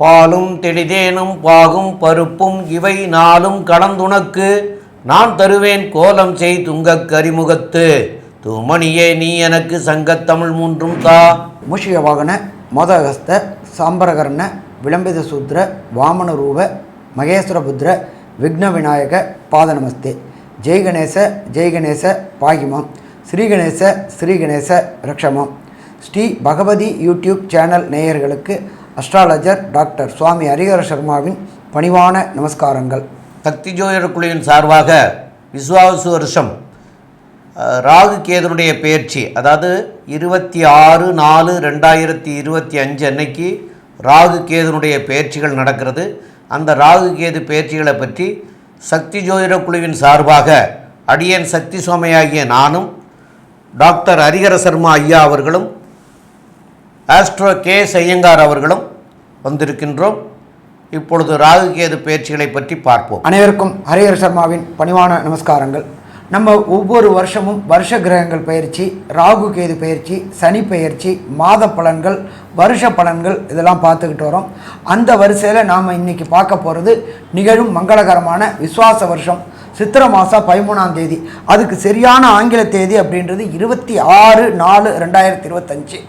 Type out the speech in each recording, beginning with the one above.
பாலும் தெளிதேனும் பாகும் பருப்பும் இவை நாளும் கலந்துனக்கு நான் தருவேன் கோலம் செய் துங்கக் கரிமுகத்து. தூமணியே நீ எனக்கு சங்கத்தமிழ் மூன்றும் தா. முஷிய வாகன மோதகஸ்த சாம்பரகர்ண விளம்பித சூத்ர வாமன ரூப மகேஸ்வரபுத்ர விக்ன விநாயக பாத நமஸ்தே ஜெய் கணேச ஜெய் கணேச பாகிமாம். ஸ்ரீ கணேச ஸ்ரீ கணேச ஸ்ரீ பகவதி யூடியூப் சேனல் நேயர்களுக்கு அஸ்ட்ராலஜர் டாக்டர் சுவாமி ஹரிஹர சர்மாவின் பணிவான நமஸ்காரங்கள். சக்தி ஜோதிடர் குழுவின் சார்பாக விஸ்வாவசு வருஷம் ராகு கேதனுடைய பயிற்சி அதாவது இருபத்தி ஆறு நாலு ரெண்டாயிரத்தி இருபத்தி அஞ்சு அன்னைக்கு ராகு கேதுனுடைய பயிற்சிகள் நடக்கிறது. அந்த ராகு கேது பயிற்சிகளை பற்றி சக்தி ஜோதிட குழுவின் சார்பாக அடியன் சக்தி சுவாமியாகிய நானும் டாக்டர் ஹரிஹர சர்மா ஐயா அவர்களும் ஆஸ்ட்ரோ கே ஐயங்கார் அவர்களும் வந்திருக்கின்றோம். இப்பொழுது ராகு கேது பற்றி பார்ப்போம். அனைவருக்கும் ஹரிஹர் சர்மாவின் பணிவான நமஸ்காரங்கள். நம்ம ஒவ்வொரு வருஷமும் வருஷ கிரகங்கள் பயிற்சி ராகு கேது பயிற்சி சனி பயிற்சி மாத பலன்கள் வருஷ பலன்கள் இதெல்லாம் பார்த்துக்கிட்டு வரோம். அந்த வரிசையில் நாம் இன்றைக்கி பார்க்க போகிறது நிகழும் மங்களகரமான விஸ்வாச வருஷம் சித்திர மாதம் பதிமூணாம் தேதி. அதுக்கு சரியான ஆங்கில தேதி அப்படின்றது இருபத்தி ஆறு நாலு ரெண்டாயிரத்தி இருபத்தஞ்சு.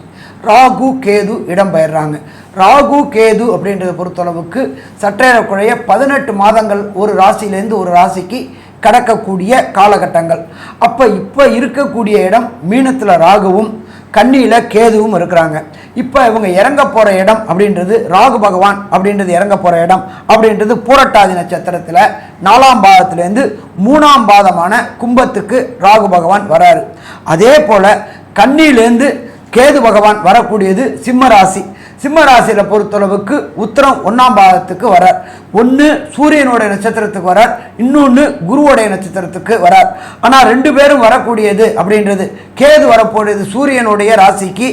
ராகு கேது இடம்பெயர்றாங்க ராகு கேது அப்படின்றத பொறுத்தளவுக்கு சற்றேறக்குறைய பதினெட்டு மாதங்கள் ஒரு ராசியிலேருந்து ஒரு ராசிக்கு கடக்கக்கூடிய காலகட்டங்கள். அப்போ இப்போ இருக்கக்கூடிய இடம் மீனத்தில் ராகுவும் கண்ணியில் கேதுவும் இருக்கிறாங்க. இப்போ இவங்க இறங்க போகிற இடம் அப்படின்றது ராகு பகவான் அப்படின்றது இறங்க போகிற இடம் அப்படின்றது பூரட்டாதி நட்சத்திரத்தில் நாலாம் பாதத்துலேருந்து மூணாம் பாதமான கும்பத்துக்கு ராகு பகவான் வராரு. அதே போல் கண்ணிலேருந்து கேது பகவான் வரக்கூடியது சிம்ம ராசி. சிம்ம ராசியில் பொறுத்தளவுக்கு உத்தரம் ஒன்றாம் பாகத்துக்கு வரார். ஒன்று சூரியனுடைய நட்சத்திரத்துக்கு வரார். இன்னொன்று குருவுடைய நட்சத்திரத்துக்கு வரார். ஆனால் ரெண்டு பேரும் வரக்கூடியது அப்படின்றது கேது வரப்போகிறது சூரியனுடைய ராசிக்கு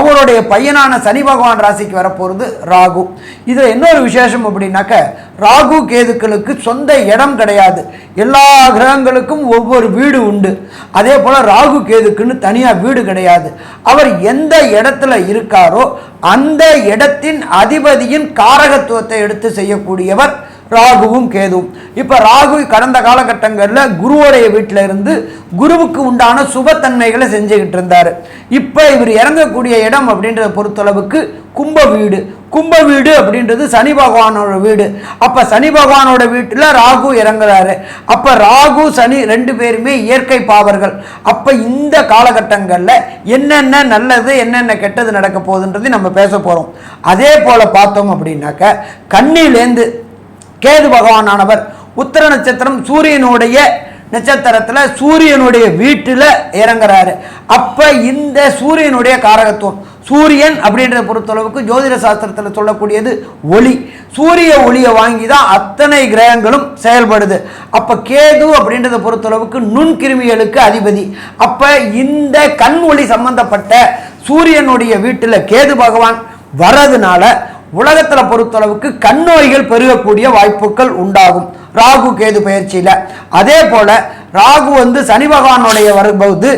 அவருடைய பையனான சனி பகவான் ராசிக்கு வரப்போகிறது ராகு. இதில் இன்னொரு விசேஷம் அப்படின்னாக்க ராகு கேதுக்களுக்கு சொந்த இடம் கிடையாது. எல்லா கிரகங்களுக்கும் ஒவ்வொரு வீடு உண்டு. அதே போல் ராகு கேதுக்குன்னு தனியாக வீடு கிடையாது. அவர் எந்த இடத்துல இருக்காரோ அந்த இடத்தின் அதிபதியின் காரகத்துவத்தை எடுத்து செய்யக்கூடியவர் ராகுவும் கேதுவும். இப்போ ராகு கடந்த காலகட்டங்களில் குருவோடைய வீட்டில் இருந்து குருவுக்கு உண்டான சுபத்தன்மைகளை செஞ்சுக்கிட்டு இருந்தார். இப்போ இவர் இறங்கக்கூடிய இடம் அப்படின்றத பொறுத்தளவுக்கு கும்ப வீடு. கும்ப வீடு அப்படின்றது சனி பகவானோட வீடு. அப்போ சனி பகவானோட வீட்டில் ராகு இறங்குறாரு. அப்போ ராகு சனி ரெண்டு பேருமே இயற்கை பாவர்கள். அப்போ இந்த காலகட்டங்களில் என்னென்ன நல்லது என்னென்ன கெட்டது நடக்க போகுதுன்றது நம்ம பேச போகிறோம் அதே போல் பார்த்தோம் அப்படின்னாக்க கண்ணிலேருந்து கேது பகவானானவர் உத்தர நட்சத்திரம் சூரியனுடைய நட்சத்திரத்தில் சூரியனுடைய வீட்டில் இறங்குறாரு. அப்போ இந்த சூரியனுடைய காரகத்துவம் சூரியன் அப்படின்றத பொறுத்தளவுக்கு ஜோதிட சாஸ்திரத்தில் சொல்லக்கூடியது ஒளி. சூரிய ஒளியை வாங்கி தான் அத்தனை கிரகங்களும் செயல்படுது. அப்போ கேது அப்படின்றத பொறுத்தளவுக்கு நுண்கிருமிகளுக்கு அதிபதி. அப்போ இந்த கண் ஒளி சம்பந்தப்பட்ட சூரியனுடைய வீட்டில் கேது பகவான் வர்றதுனால உலகத்தில் பொறுத்தளவுக்கு கண் நோய்கள் பெருகக்கூடிய வாய்ப்புகள் உண்டாகும். ராகு கேது பயிற்சியில். அதே போல ராகு வந்து சனி பகவானுடைய வரும்போது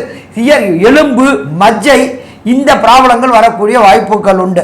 எலும்பு மஜ்ஜை இந்த ப்ராப்ளங்கள் வரக்கூடிய வாய்ப்புகள் உண்டு.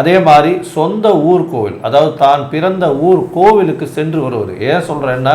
அதே மாதிரி சொந்த ஊர் கோவில் அதாவது தான் பிறந்த ஊர் கோவிலுக்கு சென்று வருவது. ஏன் சொல்கிறேன்னா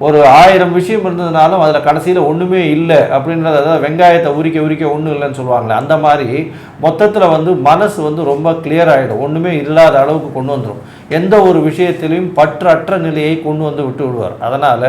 ஒரு ஆயிரம் விஷயம் இருந்ததுனாலும் அதில் கடைசியில் ஒன்றுமே இல்லை அப்படின்றது அதாவது வெங்காயத்தை உரிக்க உரிக்க ஒன்றும் இல்லைன்னு சொல்லுவாங்களே அந்த மாதிரி மொத்தத்தில் வந்து மனசு வந்து ரொம்ப கிளியர் ஆகிடும் ஒன்றுமே இல்லாத அளவுக்கு கொண்டு வந்துடும் எந்த ஒரு விஷயத்திலையும் பற்றற்ற நிலையை கொண்டு வந்து விட்டு விடுவார். அதனால்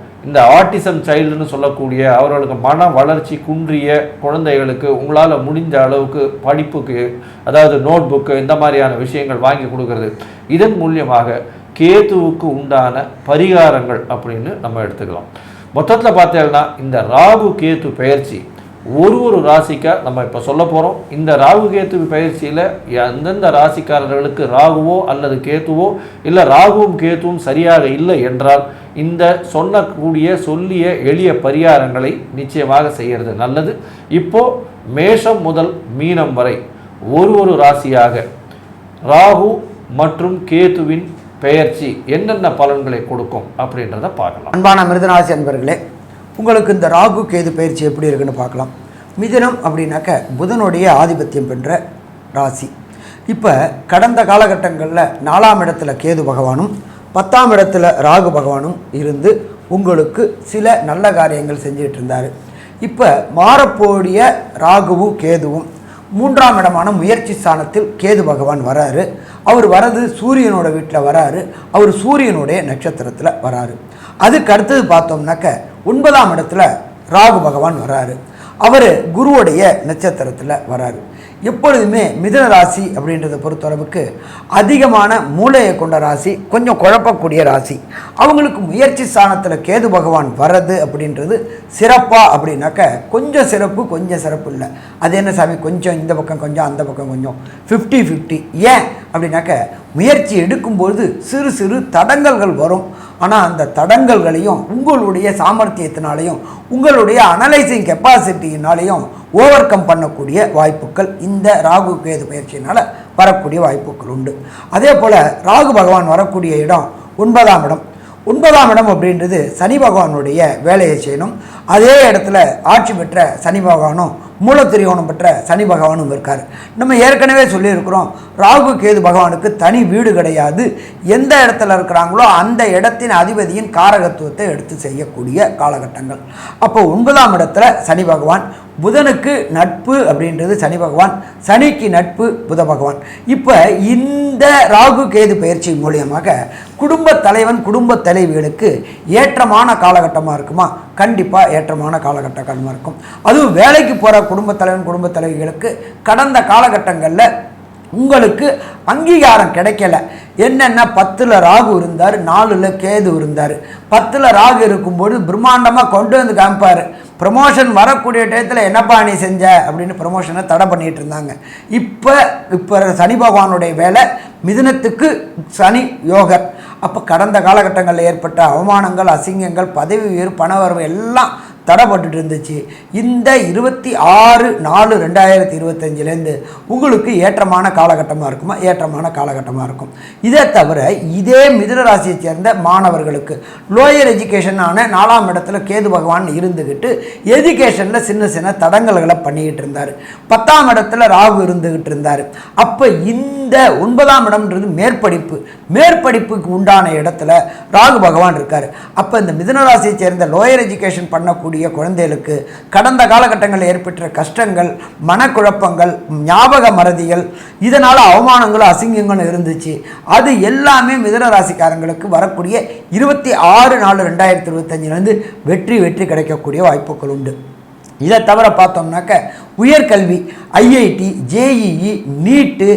இந்த ஆட்டிசம் சைல்டுன்னு சொல்லக்கூடிய அவர்களுக்கு மன வளர்ச்சி குன்றிய குழந்தைகளுக்கு உங்களால் முடிஞ்ச அளவுக்கு படிப்புக்கு அதாவது நோட் புக்கு இந்த மாதிரியான விஷயங்கள் வாங்கி கொடுக்கறது. இதன் மூலியமாக கேதுவுக்கு உண்டான பரிகாரங்கள் அப்படின்னு நம்ம எடுத்துக்கலாம். மொத்தத்தில் பார்த்தேன்னா இந்த ராகு கேத்து பயிற்சி ஒரு ஒரு ராசிக்கா நம்ம இப்போ சொல்ல போகிறோம் இந்த ராகு கேத்து பயிற்சியில் எந்தெந்த ராசிக்காரர்களுக்கு ராகுவோ அல்லது கேத்துவோ இல்லை ராகுவும் கேத்துவும் சரியாக இல்லை என்றால் இந்த சொன்னக்கூடிய சொல்லிய எளிய பரிகாரங்களை நிச்சயமாக செய்கிறது நல்லது. இப்போது மேஷம் முதல் மீனம் வரை ஒரு ஒரு ராசியாக ராகு மற்றும் கேத்துவின் பெயர்ச்சி என்னென்ன பலன்களை கொடுக்கும் அப்படின்றத பார்க்கலாம். அன்பான மிருதராசி அன்பர்களே உங்களுக்கு இந்த ராகு கேது பயிற்சி எப்படி இருக்குன்னு பார்க்கலாம். மிதுனம் அப்படின்னாக்க புதனுடைய ஆதிபத்தியம் பெற்ற ராசி. இப்போ கடந்த காலகட்டங்களில் நாலாம் இடத்துல கேது பகவானும் பத்தாம் இடத்துல ராகு பகவானும் இருந்து உங்களுக்கு சில நல்ல காரியங்கள் செஞ்சுட்டு இருந்தார். இப்போ மாறப்போடிய ராகுவும் கேதுவும் மூன்றாம் இடமான முயற்சி ஸ்தானத்தில் கேது பகவான் வராரு. அவர் வரது சூரியனோட வீட்டில் வராரு. அவர் சூரியனுடைய நட்சத்திரத்தில் வராரு. அதுக்கு அடுத்தது பார்த்தோம்னாக்க ஒன்பதாம் இடத்துல ராகு பகவான் வராரு. அவர் குருவுடைய நட்சத்திரத்தில் வராரு. எப்பொழுதுமே மிதுன ராசி அப்படின்றத பொறுத்தளவுக்கு அதிகமான மூளையை கொண்ட ராசி கொஞ்சம் குழப்பக்கூடிய ராசி. அவங்களுக்கு முயற்சி ஸ்தானத்தில் கேது பகவான் வர்றது அப்படின்றது சிறப்பாக அப்படின்னாக்க கொஞ்சம் சிறப்பு கொஞ்சம் சிறப்பு இல்லை. அது என்ன சாமி? கொஞ்சம் இந்த பக்கம் கொஞ்சம் அந்த பக்கம் கொஞ்சம். ஃபிஃப்டி ஃபிஃப்டி ஏன்? அப்படின்னாக்க முயற்சி எடுக்கும்போது சிறு சிறு தடங்கல்கள் வரும். ஆனால் அந்த தடங்கல்களையும் உங்களுடைய சாமர்த்தியத்தினாலையும் உங்களுடைய அனலைசிங் கெப்பாசிட்டியினாலையும் ஓவர் கம் பண்ணக்கூடிய வாய்ப்புகள் இந்த ராகு கேது பயிற்சியினால் வரக்கூடிய வாய்ப்புகள் உண்டு. அதே போல் ராகு பகவான் வரக்கூடிய இடம் ஒன்பதாம் இடம். ஒன்பதாம் இடம் அப்படின்றது சனி பகவானுடைய வேலையை செய்யணும். அதே இடத்துல ஆட்சி பெற்ற சனி பகவானும் மூலத்திரிகோணம் பெற்ற சனி பகவானும் இருக்கார். நம்ம ஏற்கனவே சொல்லியிருக்கிறோம் ராகு கேது பகவானுக்கு தனி வீடு கிடையாது. எந்த இடத்துல இருக்கிறாங்களோ அந்த இடத்தின் அதிபதியின் காரகத்துவத்தை எடுத்து செய்யக்கூடிய காலகட்டங்கள். அப்போ ஒன்பதாம் இடத்துல சனி பகவான் புதனுக்கு நட்பு அப்படின்றது சனி பகவான் சனிக்கு நட்பு புத பகவான். இப்போ இந்த ராகு கேது பயிற்சி மூலியமாக குடும்ப தலைவன் குடும்ப தலைவிகளுக்கு ஏற்றமான காலகட்டமாக இருக்குமா? கண்டிப்பாக ஏற்றமான காலகட்டமாக இருக்கும். அதுவும் வேலைக்கு போகிற குடும்ப தலைவன் குடும்ப தலைவிகளுக்கு கடந்த காலகட்டங்களில் உங்களுக்கு அங்கீகாரம் கிடைக்கல. என்னென்ன? பத்தில் ராகு இருந்தார் நாலில் கேது இருந்தார். பத்தில் ராகு இருக்கும்போது பிரம்மாண்டமாக கொண்டு வந்து காமிப்பார். ப்ரமோஷன் வரக்கூடிய டயத்தில் என்னப்பா நீ செஞ்ச? அப்படின்னு ப்ரமோஷனை தடை பண்ணிகிட்டு இருந்தாங்க. இப்போ இப்போ சனி பகவானுடைய வேலை மிதுனத்துக்கு சனி யோகர் அப்போ கடந்த காலகட்டங்களில் ஏற்பட்ட அவமானங்கள் அசிங்கங்கள் பதவி உயர் பணவரவு எல்லாம் தடைப்பட்டுட்டு இருந்துச்சு. இந்த இருபத்தி ஆறு நாலு ரெண்டாயிரத்தி இருபத்தஞ்சிலேருந்து உங்களுக்கு ஏற்றமான காலகட்டமாக இருக்குமா? ஏற்றமான காலகட்டமாக இருக்கும். இதை தவிர இதே மிதுன ராசியை சேர்ந்த மாணவர்களுக்கு லோயர் எஜுகேஷனான நாலாம் இடத்துல கேது பகவான் இருந்துக்கிட்டு எஜுகேஷனில் சின்ன சின்ன தடங்கல்களை பண்ணிக்கிட்டு இருந்தார். பத்தாம் இடத்துல ராகு இருந்துக்கிட்டு இருந்தார். அப்போ இந்த ஒன்பதாம் இடம்ன்றது மேற்படிப்பு. மேற்படிப்புக்கு உண்டான இடத்துல ராகு பகவான் இருக்கார். அப்போ இந்த மிதுனராசியை சேர்ந்த லோயர் எஜுகேஷன் பண்ணக்கூடிய குழந்தைகளுக்கு கடந்த காலகட்டங்களில் ஏற்பட்ட கஷ்டங்கள் மனக்குழப்பங்கள் ஞாபக மறதிகள் இதனால் அவமானங்களும் அசிங்கங்களும் இருந்துச்சு. அது எல்லாமே மிதனராசிக்காரங்களுக்கு வரக்கூடிய இருபத்தி ஆறு நாலு ரெண்டாயிரத்தி இருபத்தஞ்சிலேருந்து வெற்றி வெற்றி கிடைக்கக்கூடிய வாய்ப்புகள் உண்டு. இதை தவிர பார்த்தோம்னாக்க உயர்கல்வி ஐஐடி ஜேஇஇ நீட்டு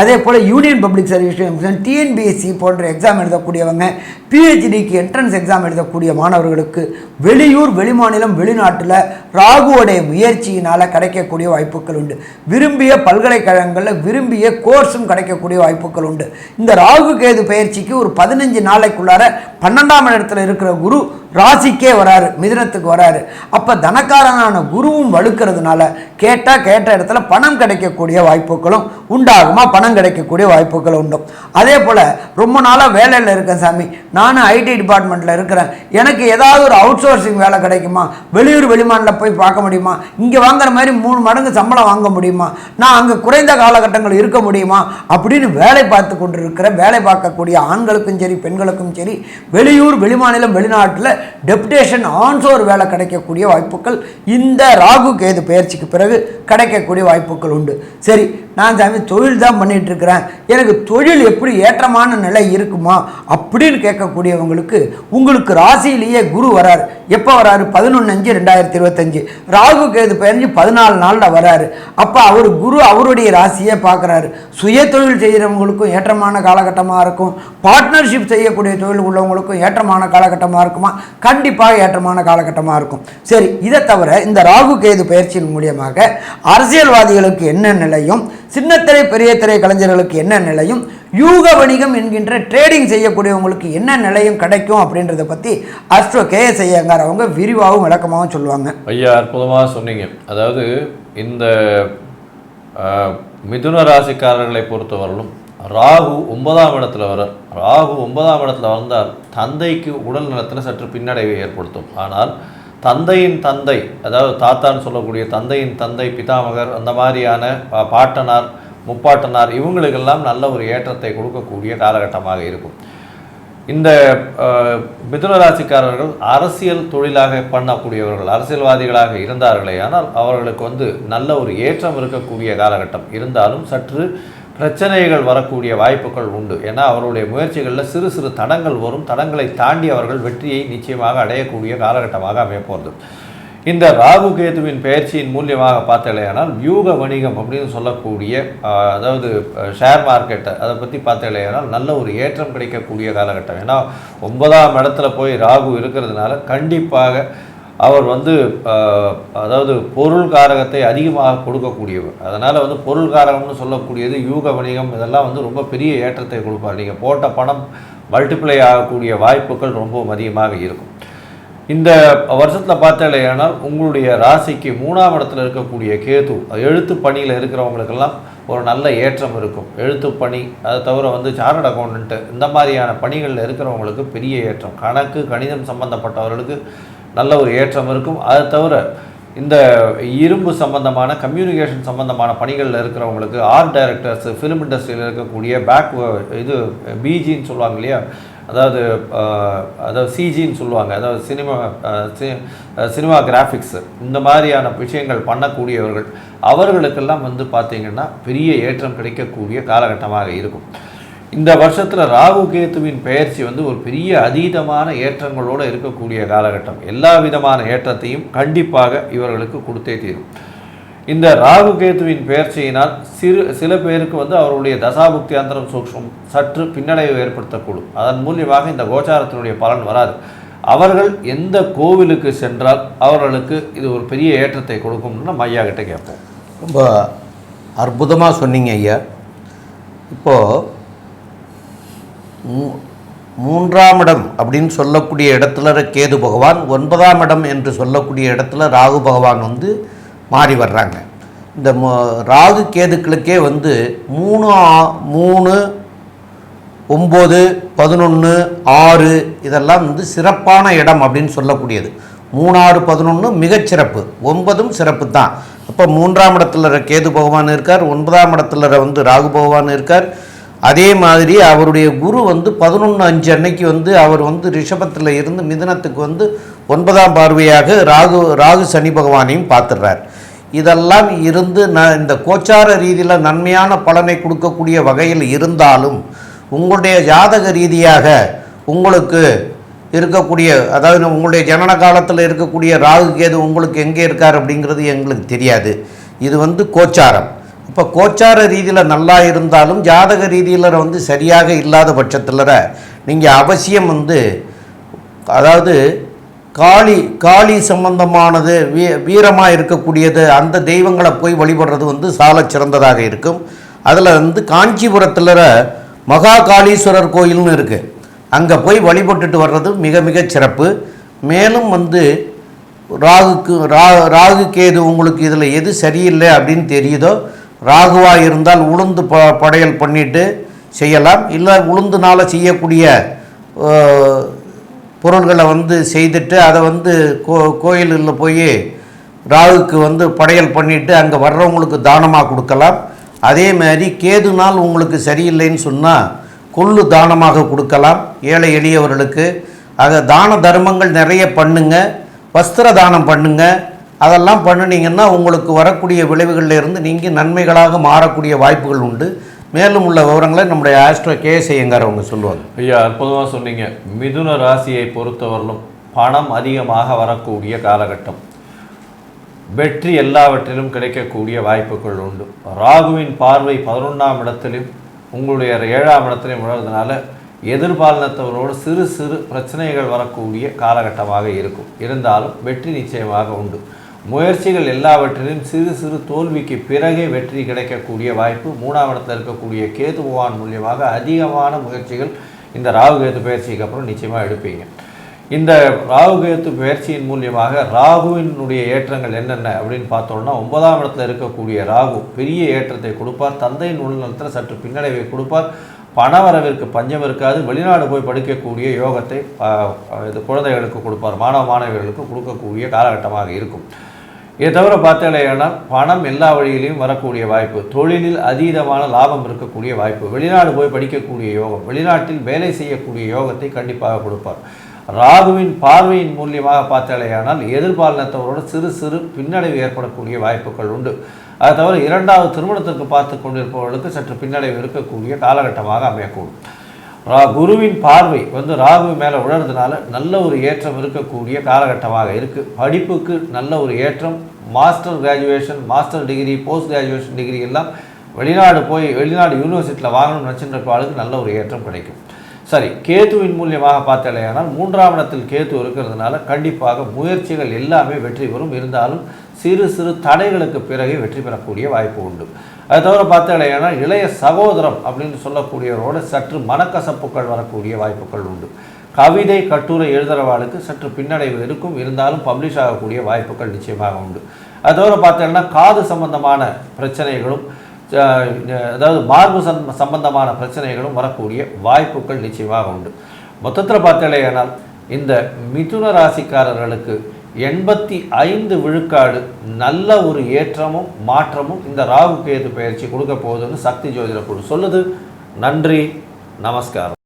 அதே போல் union public service commission TNPSC போன்ற எக்ஸாம் எழுதக்கூடியவங்க பிஹெச்டிக்கு என்ட்ரன்ஸ் எக்ஸாம் எழுதக்கூடிய மாணவர்களுக்கு வெளியூர் வெளிமாநிலம் வெளிநாட்டில் ராகுவோடைய முயற்சியினால் கிடைக்கக்கூடிய வாய்ப்புகள் உண்டு. விரும்பிய பல்கலைக்கழகங்களில் விரும்பிய கோர்ஸும் கிடைக்கக்கூடிய வாய்ப்புகள் உண்டு. இந்த ராகு கேது பயிற்சிக்கு ஒரு பதினஞ்சு நாளைக்குள்ளார பன்னெண்டாம் இடத்துல இருக்கிற குரு ராசிக்கே வராரு மிதனத்துக்கு வராரு. அப்போ தனக்காரனான குருவும் வலுக்கிறதுனால கேட்டால் கேட்ட இடத்துல பணம் கிடைக்கக்கூடிய வாய்ப்புகளும் உண்டாகுமா? பணம் கிடைக்கக்கூடிய வாய்ப்புகள் உண்டும் அதே போல் ரொம்ப நாளாக வேலையில் இருக்கேன் சாமி. நானும் ஐடி டிபார்ட்மெண்ட்டில் இருக்கிறேன். எனக்கு ஏதாவது ஒரு அவுட் சோர்சிங் வேலை கிடைக்குமா? வெளியூர் வெளிமாநில போய் பார்க்க முடியுமா? இங்கே வாங்குற மாதிரி மூணு மடங்கு சம்பளம் வாங்க முடியுமா? நான் அங்கே குறைந்த காலகட்டங்கள் இருக்க முடியுமா? அப்படின்னு வேலை பார்த்து கொண்டிருக்கிற வேலை பார்க்கக்கூடிய ஆண்களுக்கும் சரி பெண்களுக்கும் சரி வெளியூர் வெளிமாநிலம் வெளிநாட்டில் டெப்டேஷன் ஆன்சோர் வேலை கிடைக்கக்கூடிய வாய்ப்புகள் இந்த ராகு கேது பயிற்சிக்கு பிறகு கிடைக்கக்கூடிய வாய்ப்புகள் உண்டு. சரி நான் சாமி தொழில் தான் பண்ணிட்டு இருக்கிறேன் எனக்கு தொழில் எப்படி ஏற்றமான நிலை இருக்குமா அப்படின்னு கேட்கக்கூடியவங்களுக்கு உங்களுக்கு ராசியிலேயே குரு வராரு. எப்போ வராரு? பதினொன்று அஞ்சு ரெண்டாயிரத்தி இருபத்தஞ்சு. ராகு கேது பயிற்சி பதினாலு நாளில் வராரு. அப்போ அவர் குரு அவருடைய ராசியை பார்க்குறாரு. சுய தொழில் செய்கிறவங்களுக்கும் ஏற்றமான காலகட்டமாக இருக்கும். பார்ட்னர்ஷிப் செய்யக்கூடிய தொழில் உள்ளவங்களுக்கும் ஏற்றமான காலகட்டமாக இருக்குமா? கண்டிப்பாக ஏற்றமான காலகட்டமாக இருக்கும். சரி இதை தவிர இந்த ராகு கேது பயிற்சியின் மூலியமாக அரசியல்வாதிகளுக்கு என்ன நிலையும் சின்னத்திரை பெரிய திரை கலைஞர்களுக்கு என்ன நிலையும்? யூக வணிகம் என்கின்ற ட்ரேடிங் செய்யக்கூடியவங்களுக்கு என்ன நிலையும் கிடைக்கும் அப்படின்றத பற்றி அஸ்ட்ரோ கேஎஸ் ஐயங்கார் அவங்க விரிவாகவும் விளக்கமாகவும் சொல்லுவாங்க. ஐயா அற்புதமாக சொன்னீங்க. அதாவது இந்த மிதுன ராசிக்காரர்களை பொறுத்தவரையிலும் ராகு ஒன்பதாம் இடத்துல வரார் ராகு ஒன்பதாம் இடத்துல வந்தால் தந்தைக்கு உடல் நலத்தில் சற்று பின்னடைவை ஏற்படுத்தும். ஆனால் தந்தையின் தந்தை அதாவது தாத்தான்னு சொல்லக்கூடிய தந்தையின் தந்தை பிதாமகர் அந்த மாதிரியான பா- பாட்டனார் முப்பாட்டனார் இவங்களுக்கெல்லாம் நல்ல ஒரு ஏற்றத்தை கொடுக்கக்கூடிய காலகட்டமாக இருக்கும். இந்த அஹ், மிதுன ராசிக்காரர்கள் அரசியல் தொழிலாக பண்ணக்கூடியவர்கள் அரசியல்வாதிகளாக இருந்தார்களே ஆனால் அவர்களுக்கு வந்து நல்ல ஒரு ஏற்றம் இருக்கக்கூடிய காலகட்டம். இருந்தாலும் சற்று பிரச்சனைகள் வரக்கூடிய வாய்ப்புகள் உண்டு. ஏன்னா அவருடைய முயற்சிகளில் சிறு சிறு தடங்கள் வரும். தடங்களை தாண்டி அவர்கள் வெற்றியை நிச்சயமாக அடையக்கூடிய காலகட்டமாக அமையப்போகிறது இந்த ராகு கேதுவின் பெயர்ச்சியின் மூலியமாக பார்த்தலையானால் வியூக வணிகம் அப்படின்னு சொல்லக்கூடிய அதாவது ஷேர் மார்க்கெட்டை அதை பற்றி பார்த்தலையானால் நல்ல ஒரு ஏற்றம் கிடைக்கக்கூடிய காலகட்டம். ஏன்னா ஒன்பதாம் இடத்துல போய் ராகு இருக்கிறதுனால கண்டிப்பாக அவர் வந்து அதாவது பொருள் காரகத்தை அதிகமாக கொடுக்கக்கூடியவர். அதனால் வந்து பொருள் காரகம்னு சொல்லக்கூடியது யூக வணிகம் இதெல்லாம் வந்து ரொம்ப பெரிய ஏற்றத்தை கொடுப்பார். நீங்கள் போட்ட பணம் மல்டிப்ளை ஆகக்கூடிய வாய்ப்புகள் ரொம்பவும் அதிகமாக இருக்கும். இந்த வருஷத்தில் பார்த்தாலேயானால் உங்களுடைய ராசிக்கு மூணாம் இடத்துல இருக்கக்கூடிய கேது எழுத்து பணியில் இருக்கிறவங்களுக்கெல்லாம் ஒரு நல்ல ஏற்றம் இருக்கும். எழுத்து பணி அதை தவிர வந்து சார்ட் அக்கௌண்ட்டு இந்த மாதிரியான பணிகளில் இருக்கிறவங்களுக்கு பெரிய ஏற்றம். கணக்கு கணிதம் சம்பந்தப்பட்டவர்களுக்கு நல்ல ஒரு ஏற்றம் இருக்கும். அதை தவிர இந்த இரும்பு சம்பந்தமான கம்யூனிகேஷன் சம்பந்தமான பணிகளில் இருக்கிறவங்களுக்கு ஆர்ட் டைரக்டர்ஸ் ஃபிலிம் இண்டஸ்ட்ரியில் இருக்கக்கூடிய பேக் இது பிஜின்னு சொல்லுவாங்க இல்லையா? அதாவது அதாவது சிஜின்னு சொல்லுவாங்க. அதாவது சினிமா சி- சினிமா கிராஃபிக்ஸ் இந்த மாதிரியான விஷயங்கள் பண்ணக்கூடியவர்கள் அவர்களுக்கெல்லாம் வந்து பார்த்திங்கன்னா பெரிய ஏற்றம் கிடைக்கக்கூடிய காலகட்டமாக இருக்கும். இந்த வருஷத்தில் ராகு கேத்துவின் பெயர்ச்சி வந்து ஒரு பெரிய அதீதமான ஏற்றங்களோடு இருக்கக்கூடிய காலகட்டம். எல்லா விதமான ஏற்றத்தையும் கண்டிப்பாக இவர்களுக்கு கொடுத்தே தீரும். இந்த ராகு கேத்துவின் பெயர்ச்சியினால் சிறு சில பேருக்கு வந்து அவருடைய தசாபுக்தி அந்தரம் சூக்ஷம் சற்று பின்னடைவு ஏற்படுத்தக்கூடும். அதன் மூலியமாக இந்த கோச்சாரத்தினுடைய பலன் வராது. அவர்கள் எந்த கோவிலுக்கு சென்றால் அவர்களுக்கு இது ஒரு பெரிய ஏற்றத்தை கொடுக்கும்னு நம்ம ஐயா கிட்ட கேட்போம். ரொம்ப அற்புதமாக சொன்னீங்க ஐயா. இப்போது மூன்றாம் இடம் அப்படின்னு சொல்லக்கூடிய இடத்துல கேது பகவான் ஒன்பதாம் இடம் என்று சொல்லக்கூடிய இடத்துல ராகு பகவான் வந்து மாறி வர்றாங்க. இந்த ராகு கேதுக்களுக்கே வந்து மூணு மூணு ஒம்பது பதினொன்று ஆறு இதெல்லாம் வந்து சிறப்பான இடம் அப்படின்னு சொல்லக்கூடியது. மூணாறு பதினொன்று மிகச்சிறப்பு ஒன்பதும் சிறப்பு தான். அப்போ மூன்றாம் இடத்துல கேது பகவான் இருக்கார் ஒன்பதாம் இடத்துல வந்து ராகு பகவான் இருக்கார். அதே மாதிரி அவருடைய குரு வந்து பதினொன்று அஞ்சு அன்னைக்கு வந்து அவர் வந்து ரிஷபத்தில் இருந்து மிதனத்துக்கு வந்து ஒன்பதாம் பார்வையாக ராகு ராகு சனி பகவானையும் பார்த்துடுறார் இதெல்லாம் இருந்து ந இந்த கோச்சார ரீதியில் நன்மையான பலனை கொடுக்கக்கூடிய வகையில் இருந்தாலும் உங்களுடைய ஜாதக ரீதியாக உங்களுக்கு இருக்கக்கூடிய அதாவது உங்களுடைய ஜனன காலத்தில் இருக்கக்கூடிய ராகு கேது உங்களுக்கு எங்கே இருக்கார் அப்படிங்கிறது எங்களுக்கு தெரியாது. இது வந்து கோச்சாரம். இப்போ கோச்சார ரீதியில் நல்லா இருந்தாலும் ஜாதக ரீதியில் வந்து சரியாக இல்லாத பட்சத்தில் நீங்கள் அவசியம் வந்து அதாவது காளி காளி சம்பந்தமானது வீ வீரமாக இருக்கக்கூடியது அந்த தெய்வங்களை போய் வழிபடுறது வந்து சால சிறந்ததாக இருக்கும். அதில் வந்து காஞ்சிபுரத்தில் மகா காளீஸ்வரர் கோயில்னு இருக்குது அங்கே போய் வழிபட்டுட்டு வர்றது மிக மிக சிறப்பு. மேலும் வந்து ராகுக்கு ரா ராகு கேது உங்களுக்கு இதில் எது சரியில்லை அப்படின்னு தெரியுதோ ராகுவாக இருந்தால் உளுந்து ப படையல் பண்ணிட்டு செய்யலாம். இல்லை உளுந்துனால செய்யக்கூடிய பொருள்களை வந்து செய்துட்டு அதை வந்து கோ கோயிலில் போய் ராகுக்கு வந்து படையல் பண்ணிட்டு அங்கே வர்றவங்களுக்கு தானமாக கொடுக்கலாம். அதே மாதிரி கேது நாள் உங்களுக்கு சரியில்லைன்னு சொன்னால் கொள்ளு தானமாக கொடுக்கலாம். ஏழை எளியவர்களுக்கு. ஆக தான தர்மங்கள் நிறைய பண்ணுங்க. வஸ்திர தானம் பண்ணுங்கள் அதெல்லாம் பண்ணினீங்கன்னா உங்களுக்கு வரக்கூடிய விளைவுகளில் இருந்து நீங்கள் நன்மைகளாக மாறக்கூடிய வாய்ப்புகள் உண்டு. மேலும் உள்ள விவரங்களை நம்முடைய ஆஸ்ட்ரோ கே ஐயங்கார் அவங்க சொல்லுவாங்க. ஐயா அற்புதமாக சொன்னீங்க. மிதுன ராசியை பொறுத்தவரையிலும் பணம் அதிகமாக வரக்கூடிய காலகட்டம். வெற்றி எல்லாவற்றிலும் கிடைக்கக்கூடிய வாய்ப்புகள் உண்டு. ராகுவின் பார்வை பதினொன்றாம் இடத்திலும் உங்களுடைய ஏழாம் இடத்திலையும் விழுறதுனால எதிர்பாலினத்தவரோடு சிறு சிறு பிரச்சனைகள் வரக்கூடிய காலகட்டமாக இருக்கும். இருந்தாலும் வெற்றி நிச்சயமாக உண்டு. முயற்சிகள் எல்லாவற்றிலும் சிறு சிறு தோல்விக்கு பிறகே வெற்றி கிடைக்கக்கூடிய வாய்ப்பு மூணாம் இடத்துல இருக்கக்கூடிய கேது பகவான் மூலியமாக அதிகமான முயற்சிகள் இந்த ராகு கேது பயிற்சிக்கு அப்புறம் நிச்சயமாக எடுப்பீங்க. இந்த ராகு கேத்து பயிற்சியின் மூலியமாக ராகுவினுடைய ஏற்றங்கள் என்னென்ன அப்படின்னு பார்த்தோம்னா ஒன்பதாம் இடத்துல இருக்கக்கூடிய ராகு பெரிய ஏற்றத்தை கொடுப்பார் தந்தையின் உள்நலத்தில் சற்று பின்னடைவை கொடுப்பார் பணவரவிற்கு பஞ்சம் இருக்காது வெளிநாடு போய் படிக்கக்கூடிய யோகத்தை இது குழந்தைகளுக்கு கொடுப்பார் மாணவ மாணவிகளுக்கு கொடுக்கக்கூடிய காலகட்டமாக இருக்கும். இதை தவிர பார்த்தீங்கன்னா பணம் எல்லா வழியிலையும் வரக்கூடிய வாய்ப்பு தொழிலில் அதீதமான லாபம் இருக்கக்கூடிய வாய்ப்பு வெளிநாடு போய் படிக்கக்கூடிய யோகம் வெளிநாட்டில் வேலை செய்யக்கூடிய யோகத்தை கண்டிப்பாக கொடுப்பார். ராகுவின் பார்வையின் மூலியமாக பார்த்தாலேயானால் எதிர்பாலினத்தவரோட சிறு சிறு பின்னடைவு ஏற்படக்கூடிய வாய்ப்புகள் உண்டு. அதை தவிர இரண்டாவது திருமணத்திற்கு பார்த்து கொண்டிருப்பவர்களுக்கு சற்று பின்னடைவு இருக்கக்கூடிய காலகட்டமாக அமையக்கூடும். ரா குருவின் பார்வை வந்து ராகு மேலே உணர்றதுனால நல்ல ஒரு ஏற்றம் இருக்கக்கூடிய காலகட்டமாக இருக்குது படிப்புக்கு நல்ல ஒரு ஏற்றம் master graduation master degree post graduation degree எல்லாம் வெளிநாடு போய் வெளிநாடு யூனிவர்சிட்டியில் வாங்கணும்னு நினச்சிட்டு நல்ல ஒரு ஏற்றம் கிடைக்கும். சரி கேத்துவின் மூலியமாக பார்த்தாலேயானால் மூன்றாம் இடத்தில் கேத்து இருக்கிறதுனால கண்டிப்பாக முயற்சிகள் எல்லாமே வெற்றி பெறும். இருந்தாலும் சிறு சிறு தடைகளுக்கு பிறகு வெற்றி பெறக்கூடிய வாய்ப்பு உண்டு. அது தவிர பார்த்தாலேயானால் இளைய சகோதரம் அப்படின்னு சொல்லக்கூடியவரோட சற்று மனக்கசப்புகள் வரக்கூடிய வாய்ப்புகள் உண்டு. கவிதை கட்டுரை எழுதுகிறவாளுக்கு சற்று பின்னடைவு இருக்கும். இருந்தாலும் பப்ளிஷ் ஆகக்கூடிய வாய்ப்புகள் நிச்சயமாக உண்டு. அது தவிர பார்த்தீங்கன்னா காது சம்பந்தமான பிரச்சனைகளும் அதாவது மார்பு சம் சம்பந்தமான பிரச்சனைகளும் வரக்கூடிய வாய்ப்புகள் நிச்சயமாக உண்டு. மொத்தத்தில் பார்த்தீங்கன்னா இந்த மிதுன ராசிக்காரர்களுக்கு எண்பத்தி ஐந்து விழுக்காடு நல்ல ஒரு ஏற்றமும் மாற்றமும் இந்த ராகு கேது பயிற்சி கொடுக்க போகுதுன்னு சக்தி ஜோதிட குழு சொல்லுது. நன்றி நமஸ்காரம்.